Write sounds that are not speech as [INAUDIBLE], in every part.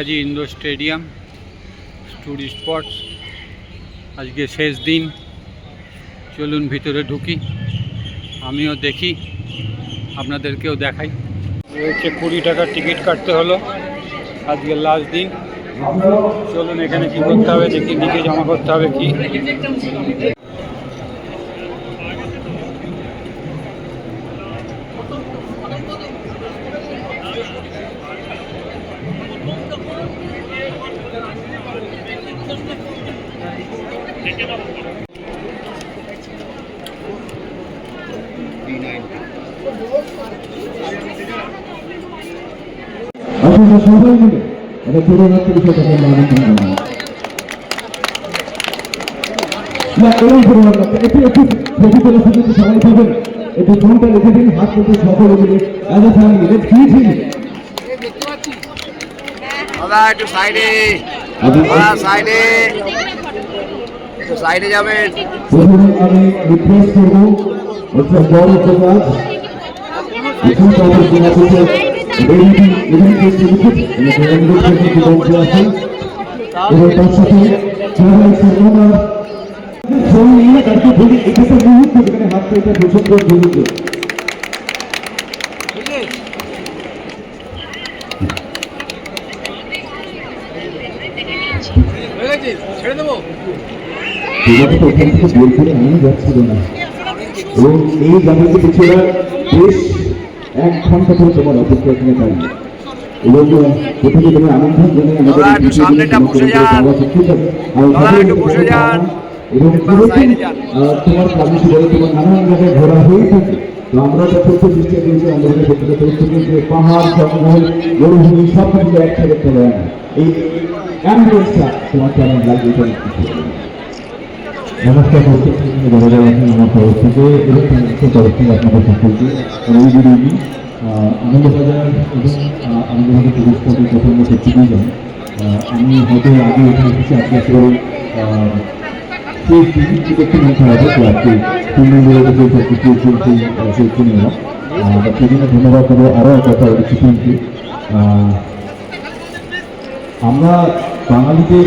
Netaji indoor stadium tourist spots. আজকে শেষ দিন। চলুন ভিতরে ঢুকি। আমিও দেখি, আপনাদেরকেও দেখাই। হচ্ছে কুড়ি টাকার টিকিট কাটতে হলো। আজকে লাস্ট দিন। চলুন এখানে কি করতে হবে দেখি দিকে জমা করতে হবে, কি? আপনারা সবাই মিলে এটা পুরো একটু ফোনটা লিখে সাইডে। একটু সাইডে যাবেন। আমি রিকোয়েস্ট করব হাত পেতে প্রচণ্ড ছেড়ে দেবো যাচ্ছিল না এবং এই বেশ এক ঘণ্টা ধরে তোমার অপেক্ষা এখানে দাঁড়িয়ে। এবং প্রথমে তুমি আমাদের। এবং তোমার কর্মসূচি বলে তোমার নানান জায়গায় ঘোরা হয়ে থাকে। তো আমরা যা করতে চেষ্টা করেছি আমাদের ব্যক্তিগত তরফ যে পাহাড় জঙ্গল মরুভূমি সব কিছু একসাথে চলে আনা। এই অ্যাম্বুলেন্সটা তোমার কেমন লাগবে। নমস্কার প্রত্যেক ধরে রাখেন আমার তরফ থেকে সংস্থার তরফ থেকে আপনাদের সকলকে রবি বিরোধী আনন্দবাজার এবং আনন্দবাজার টুরিস্ট স্পটের প্রথম সত্যিই যান আমি হয়তো আগে এখানে এসেছি, আজকে কিছুদিনকে আমরা বাঙালিদের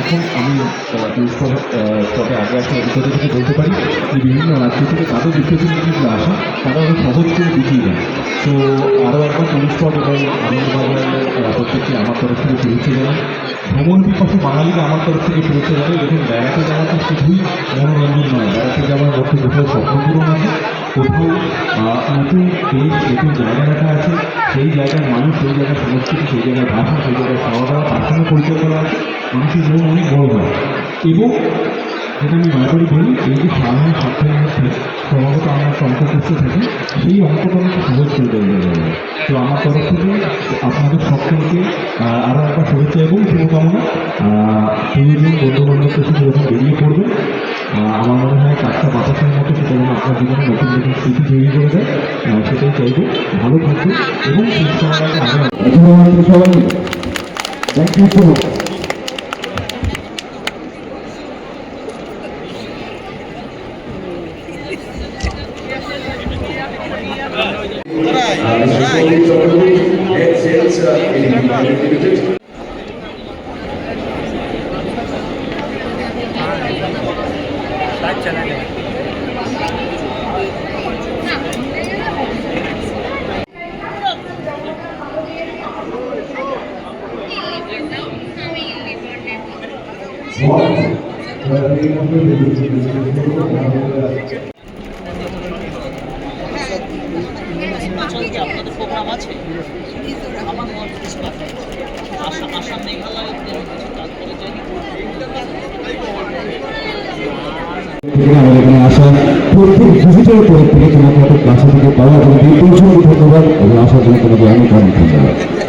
এখন আমি স্পটে আগে আসা অভিজ্ঞতা থেকে বলতে পারি, যে বিভিন্ন রাজ্য থেকে তাদের যদি আসে তারা আরও সহজ করে দেখিয়ে দেয় তো আরও একবার টুরিস্ট স্পট এবং আনন্দবাজার প্রত্যেককে আমার তরফ থেকে শুভেচ্ছা জানাই। ভ্রমণ পিপাসু বাঙালিকে আমার তরফ থেকে শুভেচ্ছা জানাই। দেখুন, বেড়াতে যাওয়াটা শুধুই মনোরঞ্জন নয়, বেড়াতে যাওয়ার মধ্যে কোথাও স্বপ্ন পূরণ আছে, কোথাও নতুন দেশ, নতুন জায়গা দেখা আছে। সেই জায়গার মানুষ, সেই জায়গার সংস্কৃতি, সেই জায়গার ভাষা, সেই জায়গার খাওয়া দাওয়া সঙ্গে পরিচয় করা আছে। মানুষের মন অনেক বড় হয় এবং যেটা আমি বারবারই বলি, এই যে সাধারণ স্বার্থের মধ্যে ক্রমাগত আমরা অঙ্ক করতে থাকি, সেই অঙ্কটা আমাকে সহজ করে দেবে তো আমার তরফ থেকে আপনাদের সকলকে আরও একটা শুভেচ্ছা এবং শুভকামনা। তিনজন বন্ধু বান্ধব সাথে যখন বেরিয়ে পড়বে আমার মনে হয় চারটা বাতাসের মতো সেটা যেন আপনার জীবনে নতুন নতুন স্মৃতি তৈরি করে দেয় সেটাই চাইব। ভালো থাকবে এবং সুস্থ আরও সবাই thank you so much What? আমাদের এখানে আসা প্রত্যেক ভিজিটের থেকে তোমাকে একটা কাছে থেকে পাওয়া এই প্রচুর ধন্যবাদ এবং আসার জন্য তোমাকে অনেক অনেক ধন্যবাদ না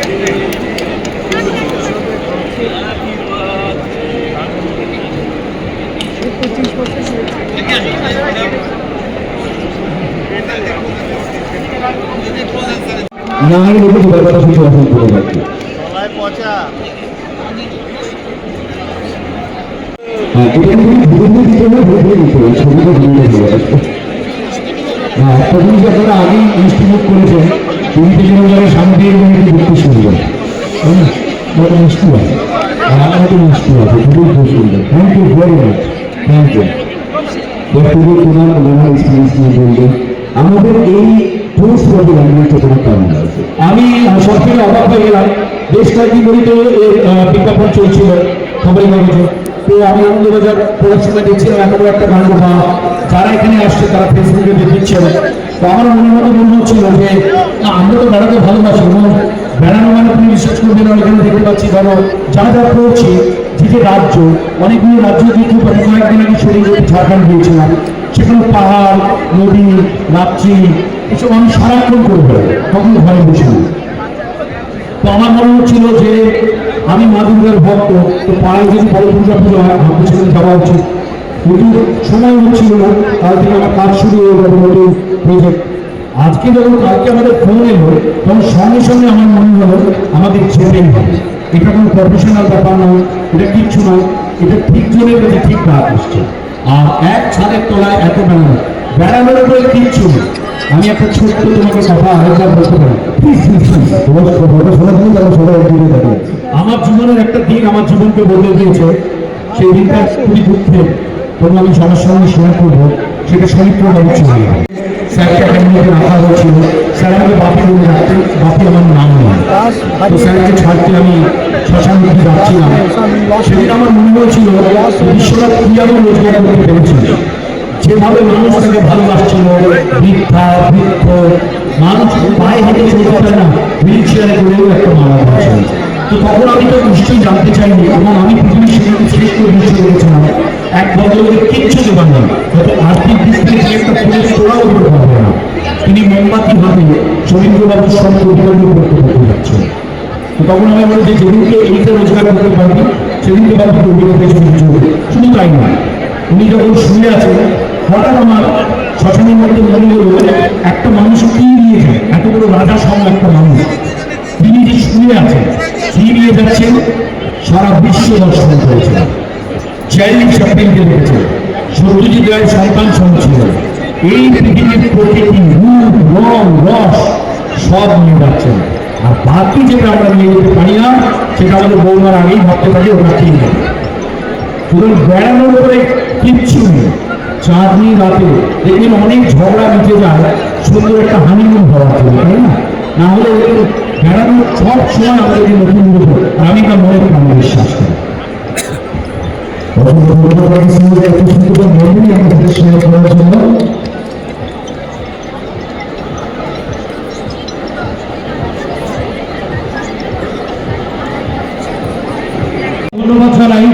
আমি দেখেছি ব্যাপারটা শুনতে পছন্দ করে যাচ্ছি হ্যাঁ এটা কিন্তু বিভিন্ন দিকে ভেবে দিতে হবে ছবিটা ভিন্ন হয়ে আসবে হ্যাঁ একটা জিনিস আপনারা আগেই ইনস্টিটিউট করেছেন তিনটে জন যারা সামনের দেখতে সুন্দর তাই না বড় মিষ্টি আছে আর আমার তো মিষ্টি আছে খুব সুন্দর thank you thank you doctor তোমার ওনার এক্সপিরিয়েন্স নিয়ে বলবেন আমাদের এই আমি সব থেকে অবাক হয়ে গেলাম। বেশ কয়েকদিন ধরেই তো বিজ্ঞাপন চলছিল খবরের কাগজে। তো আমি আনন্দবাজার প্রোডাকশনে দেখছিলাম বড় একটা কাণ্ড বা যারা এখানে আসছে তারা ফেসবুকে দেখিচ্ছেন তো আমার মনের মতো মনে হচ্ছিল যে আমরা তো বেড়াতে ভালোবাসি বেড়ানো মানে তুমি বিশ্বাস করবেন না, এখানে দেখতে পাচ্ছি ধরো যা যা করছি যে রাজ্য, অনেকগুলো রাজ্য কিন্তু কয়েকদিন আগে শরীর ঝাড়খণ্ড গিয়েছিলাম। সেখানে পাহাড়, নদী, রাত্রি এসব আমি সারাক্ষণ করব তখন ঘরে বসে তো আমার মনে হচ্ছিল যে আমি মা দুর্গার ভক্ত, তো পাড়ায় যদি বড় দুর্গা পুজো হয়, আমার সেখানে যাওয়া উচিত। কিন্তু সময় হচ্ছিল না, কাল থেকে আমার কাজ শুরু হয়ে গেল নতুন প্রজেক্ট আজকে যখন কালকে আমাদের ফোন এলো, তখন সঙ্গে সঙ্গে আমার মনে হলো আমাদের যেতেই হবে এটা কোনো প্রফেশনাল ব্যাপার নয় এটা কিচ্ছু নয় এটা ঠিক জনের কাছে ঠিক কাজ আসছে। আর এক ছাদের তলায় এত বেড়ানো বেড়ানোর উপরে কিচ্ছু নেই। আমি একটা ছোট্ট তোমাকে কথা আরেকবার বলতে পারি। তোমার আমার জীবনের একটা দিন আমার জীবনকে বদলে দিয়েছে। সেই দিনটা খুবই দুঃখের। তবু আমি সবার সঙ্গে শেয়ার করব সেটা শরীর চলে গেল স্যারকে একাডেমিতে রাখা হয়েছিল স্যার আমাকে বাপি আমার নাম নয় স্যারকে ছাড়তে আমি শ্মশান মুখে যাচ্ছিলাম সেদিন আমার মনে হয়েছিল বিশ্বনাথ কীভাবে রোজগার করতে পেরেছিল যেভাবে মানুষ তাকে ভালোবাসছিল বৃদ্ধা বৃক্ষ মানুষ পায়ে হেঁটে চলতে পারে না হুইল চেয়ারে করেও একটা মারা হয়েছিল তো তখন আমি তো নিশ্চয়ই জানতে চাইনি এবং আমি পৃথিবীর সেখানে নিশ্চয় করেছিলাম এক কিচ্ছু দেবার না। আর্থিক একটা না। তিনি মোমবাতি সঙ্গে করতে করতে যাচ্ছেন। তো তখন আমি বলি যে যেদিনকে এইটা রোজগার করতে পারবি, সেদিনকে বাবু শুধু তাই নয়, উনি যখন শুয়ে আছেন, হঠাৎ আমার শ্মশানের মধ্যে মনে হলো, একটা মানুষ কি নিয়ে যায়? এত বড় রাজা সঙ্গ একটা মানুষ। তিনি যে শুয়ে আছেন কি যাচ্ছেন সারা বিশ্ব দর্শন করেছেন চাইল্ড চ্যাপ্টেনকে দেখেছেন সত্যজিৎ রায়ের সন্তান ছিলেন এই পৃথিবীর প্রকৃতি রূপ, রং, রস সব নিয়ে যাচ্ছেন আর বাকি যেটা আমরা নিয়ে যেতে পারি না, সেটা আমাদের বৌমার আগেই ভাবতে পারি ওটা ঠিক নেই শুধু বেড়ানোর উপরে কিচ্ছু নেই। চাঁদনি রাতে দেখবেন অনেক ঝগড়া মিটে যায়, সুন্দর একটা হানিমুন জন্য, তাই না? না হলে বেড়ানোর সব সময় আমাদের নতুন রূপ আমি তা মনে প্রাণে বিশ্বাস করি। ধন্যবাদ জানাই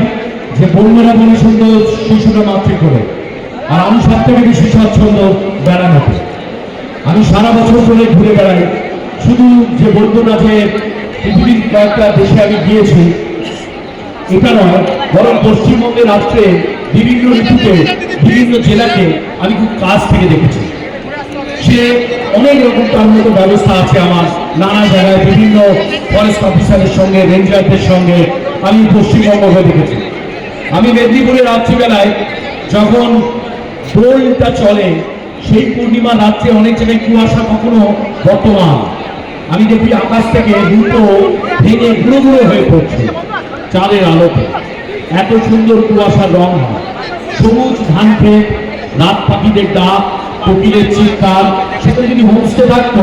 যে বন্যরা বলে সুন্দর শিশুরা মাতৃ করে। আর আমি সব থেকে বেশি স্বাচ্ছন্দ্য বেড়ানোতে। আমি সারা বছর ধরে ঘুরে বেড়াই শুধু যে যে পৃথিবীর কয়েকটা দেশে আমি গিয়েছি, এটা নয়, বরং পশ্চিমবঙ্গের রাষ্ট্রে বিভিন্ন ঋতুতে, বিভিন্ন জেলাকে আমি খুব কাছ থেকে দেখেছি। সে অনেক রকম তার মতো ব্যবস্থা আছে আমার। নানা জায়গায় বিভিন্ন ফরেস্ট অফিসারের সঙ্গে রেঞ্জারদের সঙ্গে আমি পশ্চিমবঙ্গ হয়ে দেখেছি। আমি মেদিনীপুরে রাত্রিবেলায় যখন দোলটা চলে, সেই পূর্ণিমা রাত্রে অনেক জায়গায় কুয়াশা কখনো বর্তমান। আমি দেখি আকাশ থেকে দুটো ভেঙে গুঁড়ো গুঁড়ো হয়ে পড়ছে চাঁদের আলোতে। এত সুন্দর কুয়াশার রং হয়। সবুজ ধান ক্ষেত রাত পাখিদের ডাক, কোকিলের চিৎকার সেখানে যদি হোমস্টে থাকতো,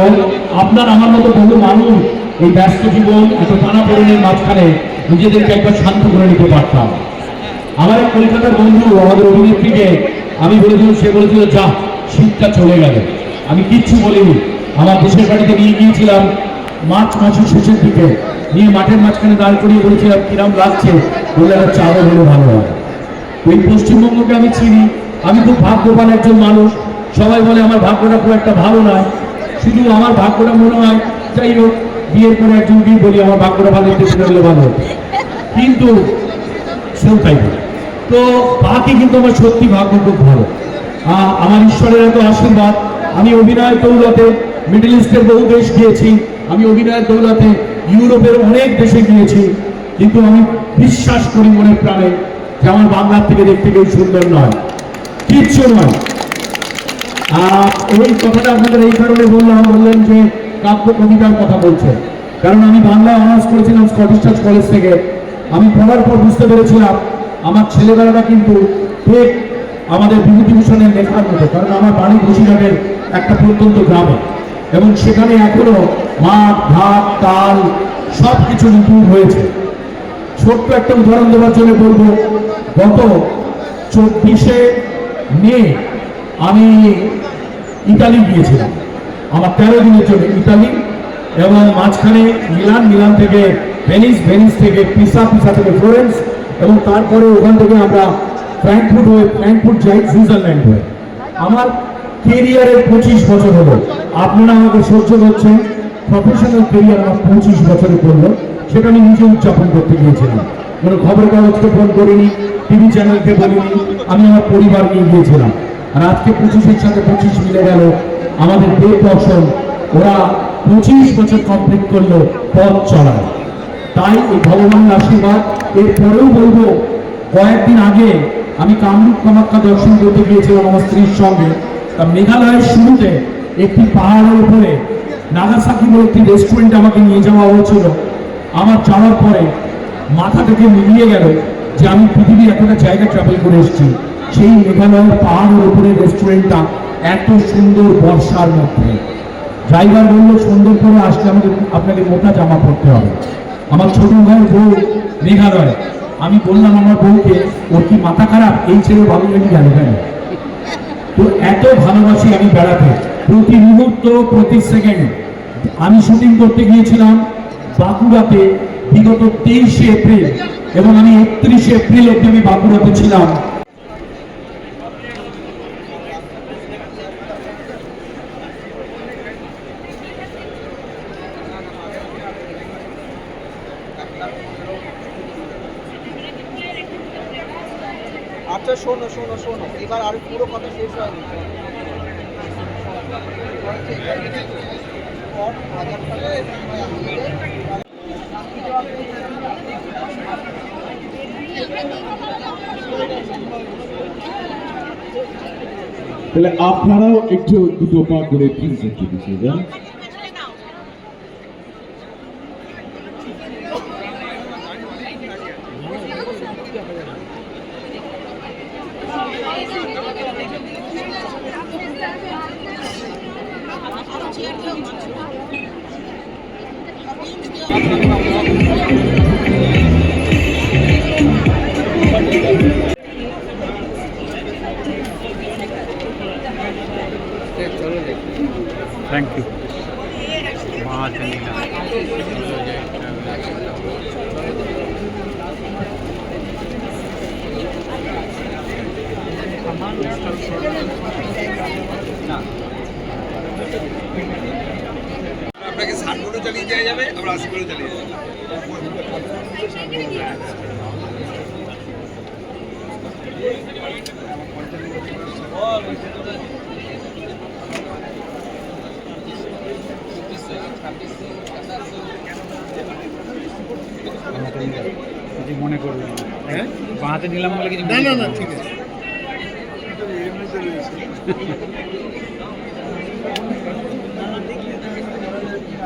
আপনার আমার মতো বহু মানুষ এই ব্যস্ত জীবন, এত টানাপোড়েনের মাঝখানে নিজেদেরকে একবার শান্ত করে নিতে পারতাম। আমার এক কলকাতার বন্ধু, আমাদের অভিনেত্রীকে আমি বলেছিলাম, সে বলেছিল যা শীতটা চলে গেল। আমি কিচ্ছু বলিনি। আমার দেশের বাড়িতে নিয়ে গিয়েছিলাম। মার্চ মাসের শেষের দিকে। নিয়ে মাঠের মাঝখানে দাঁড় করিয়ে বলেছিলাম, কিরাম লাগছে বললে একটা চাঁদও হলে ভালো হয়। ওই পশ্চিমবঙ্গকে আমি চিনি। আমি খুব ভাগ্যবান একজন মানুষ। সবাই বলে, আমার ভাগ্যটা খুব একটা ভালো নয়। শুধু আমার ভাগ্যটা মনে হয়, যাই হোক, বিয়ের পরে একজনকেই বলি, আমার ভাগ্যটা ভালো সেটা হলে ভালো। হতো। কিন্তু সেও তাই তো বাকি কিন্তু আমার সত্যি ভাগ্য খুব ভালো। আমার ঈশ্বরের এত আশীর্বাদ। আমি অভিনয়ের দৌলতে মিডল ইস্টের বহু দেশ গিয়েছি। আমি অভিনয়ের দৌলতে ইউরোপের অনেক দেশে গিয়েছি। কিন্তু আমি বিশ্বাস করি মনে প্রাণে যে আমার বাংলার থেকে দেখতে কেউ সুন্দর নয়। কিচ্ছু নয়। আর এই কথাটা আপনাদের এই কারণে বললাম, বললেন যে কাব্য কবিতার কথা বলছে। কারণ আমি বাংলা অনার্স করেছিলাম স্কটিশ চার্চ কলেজ থেকে। আমি পড়ার পর বুঝতে পেরেছিলাম, আমার ছেলেবেলাটা কিন্তু ঠিক আমাদের বিভূতিভূষণের লেখার মতো। কারণ আমার বাড়ি বসিরহাটের একটা প্রত্যন্ত গ্রামে। এবং সেখানে এখনও মাঠ, ঘাট, তাল সব কিছু নিপুণ হয়েছে। ছোট্ট একটা উদাহরণ দেওয়ার জন্য বলব, গত চব্বিশে মে আমি ইতালি গিয়েছিলাম। আমার তেরো দিনের জন্য ইতালি এবং মাঝখানে মিলান মিলান থেকে ভেনিস ভেনিস থেকে পিসা পিসা থেকে ফ্লোরেন্স এবং তারপরে ওখান থেকে আমরা ফ্র্যাঙ্কফুট হয়ে, ফ্র্যাঙ্কফুট যাই সুইজারল্যান্ড হয়ে। আমার কেরিয়ারের পঁচিশ বছর হলো। আপনারা আমাকে সহ্য করছেন। প্রফেশনাল কেরিয়ার আমার পঁচিশ বছরে করল সেটা আমি নিজে উদযাপন করতে গিয়েছিলাম। কোনো খবরের কাগজকে ফোন করিনি টিভি চ্যানেলকে বলিনি, আমি আমার পরিবার নিয়ে গিয়েছিলাম। আর আজকে পঁচিশের সাথে পঁচিশ মিলে গেল। আমাদের দেব দর্শন, ওরা পঁচিশ বছর কমপ্লিট করল পথ চলায় তাই এই ভগবানের আশীর্বাদ, এরপরেও বলব, কয়েকদিন আগে আমি কামরূপ কামাখ্যা দর্শন করতে গিয়েছিলাম আমার স্ত্রীর সঙ্গে। তা মেঘালয়ের শুরুতে একটি পাহাড়ের উপরে নাগাসাকি বলে একটি রেস্টুরেন্টে আমাকে নিয়ে যাওয়া হয়েছিল। আমার যাওয়ার পরে মাথা থেকে মিলিয়ে গেল যে আমি পৃথিবীর এতটা জায়গা ট্রাভেল করে এসেছি। সেই মেঘালয়ের পাহাড়ের উপরে রেস্টুরেন্টটা এত সুন্দর বর্ষার মধ্যে। ড্রাইভার বলল সুন্দর করে আসলে আমাকে, আপনাকে মোটা জামা পরতে হবে। আমার ছোট ভাই বউ মেঘালয়। আমি বললাম, আমার বউকে, ওর কি মাথা খারাপ? এই ছেলে ভালো গেল কেন? তো এত ভালোবাসি আমি বেড়াতে। প্রতি মুহূর্ত, প্রতি সেকেন্ড আমি শুটিং করতে গিয়েছিলাম বাঁকুড়াতে বিগত তেইশে এপ্রিল এবং আমি একত্রিশে এপ্রিল অব্দি আমি বাঁকুড়াতে ছিলাম। আচ্ছা শোনো শোনো শোনো। এবার আর পুরো কথা শেষ হয়নি। তাহলে আপনারাও একটু দুটো পা করে প্লিজ একটু পিছিয়ে যান। থ্যাংক ইউ মা চন্দিলা আপনাকে ষাট চালিয়ে দেওয়া যাবে আমরা আশি চালিয়ে কিছু মনে করবেন হ্যাঁ? বাঁহাতে নিলাম বলে কিছু না না না। ঠিক আছে। [LAUGHS]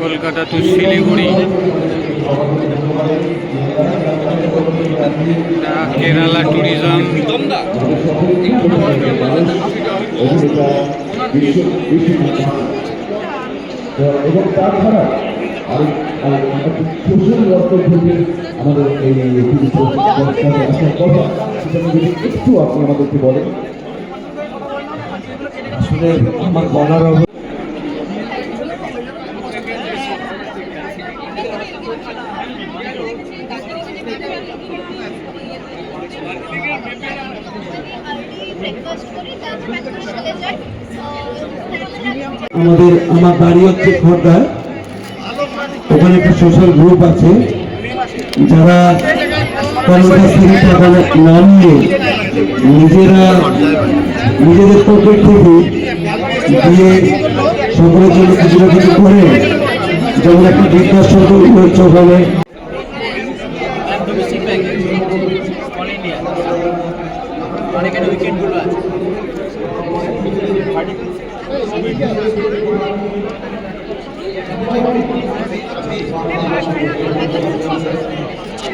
কলকাতা টু শিলিগুড়ি। কেরালা ট্যুরিজম এবং তাছাড়া আর প্রচুর আমাদের একটু আপনি আমাদেরকে বলেন। আসলে আমার বলার আমাদের আমার বাড়ি হচ্ছে খোর্ধা। ওখানে একটা সোশ্যাল গ্রুপ আছে। যারা থেকে টাকা না নিয়ে নিজেরা নিজেদের পকেট থেকে দিয়ে সকলের জন্য কিছু না কিছু করে যেমন একটা বৃদ্ধাশ্রম তৈরি হচ্ছে ওখানে। ডোমেস্টিক প্যাকেজ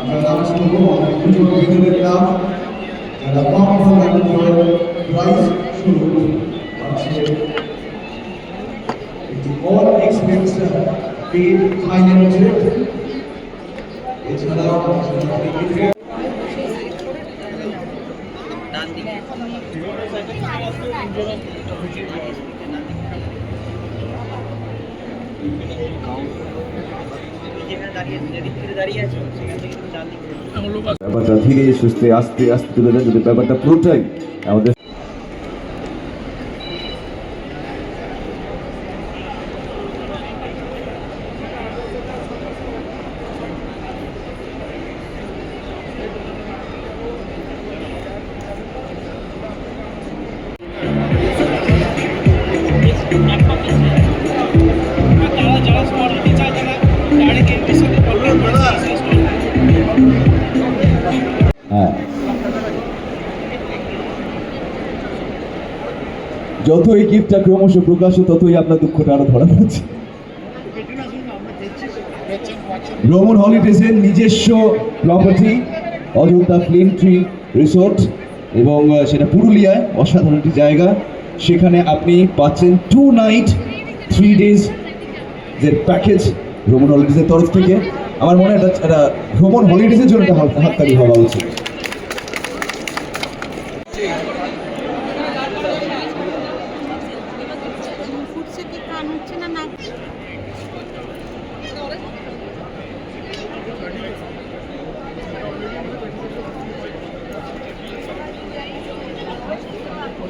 ইন্ডিয়া আর এখানে উইকেন্ডগুলো আছে all expense paid Thailand trip. এছাড়াও ডান দিকে যেখানে দাঁড়িয়ে যেদিক থেকে দাঁড়িয়ে আছো সেখান থেকে তুমি ডান দিকে ব্যাপারটা ধীরে সুস্থে আস্তে আস্তে তুলে দেন যদি ব্যাপারটা পুরোটাই আমাদের যতই গিফটটা ক্রমশ প্রকাশ, ততই আপনার দুঃখটা আরও ধরা পড়ছে। ভ্রমণ হলিডেজের নিজস্ব প্রপার্টি অযোধ্যা ফ্লিন ট্রি রিসোর্ট এবং সেটা পুরুলিয়ায়, অসাধারণ একটি জায়গা। সেখানে আপনি পাচ্ছেন টু নাইট থ্রি ডেজ যে প্যাকেজ ভ্রমণ হলিডেজের তরফ থেকে। আমার মনে হয় একটা ভ্রমণ হলিডেজের জন্য একটা হাততালি হওয়া উচিত ফুটছে কি কান হচ্ছে না না ওই এদিকে বিআরসি কিন্তু ওইদিকে